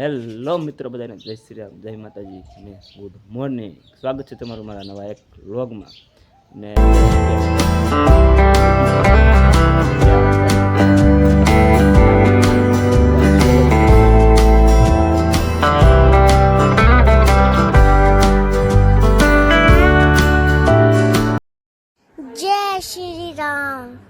Hello મિત્રો બધાને જય શ્રી રામ જય માતાજી ને ગુડ મોર્નિંગ સ્વાગત છે તમારું મારા નવા એક વ્લોગમાં ને જય શ્રી રામ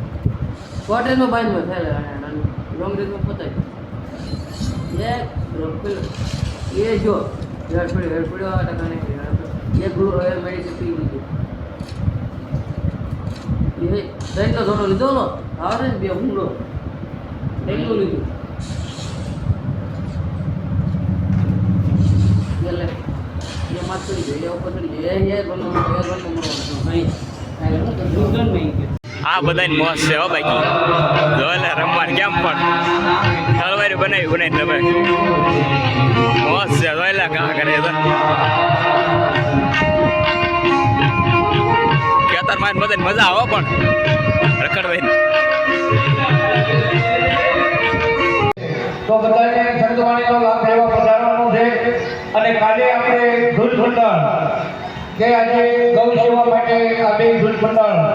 કોટેજમાં બાજમાં થયેલા લોંગ રેન્જમાં પતાય. એ એ જો હેડ પડ્યો હેડ પડ્યો ટકાને એક ગુરુ હવે મેડિસિન પી લીધું. એ ત્રણ તો લીધો નો આવે ને બે હુમલો ત્રણ લીધું. એટલે એ માથ ચડી જાય એ ઉપર જાય એ એ ગણનો એ ગણનો મરવાનો અહીં આ બધાને મોજ છે હો બાકી. જો એટલે રમવાનું કેમ પણ. તલવારી બનાવી બનાવી તમે. મોજ છે જોયેલા કા કરે તો ખેતરમાં બધાને મજા આવે પણ. રખડવાઈ તો બધાને સંતવાણીનો લાભ લેવા પધારવાનો છે. અને કાલે આપણે ધૂલ મંડળ કે આજે ગૌ સેવા માટે આ બે ધૂલ મંડળ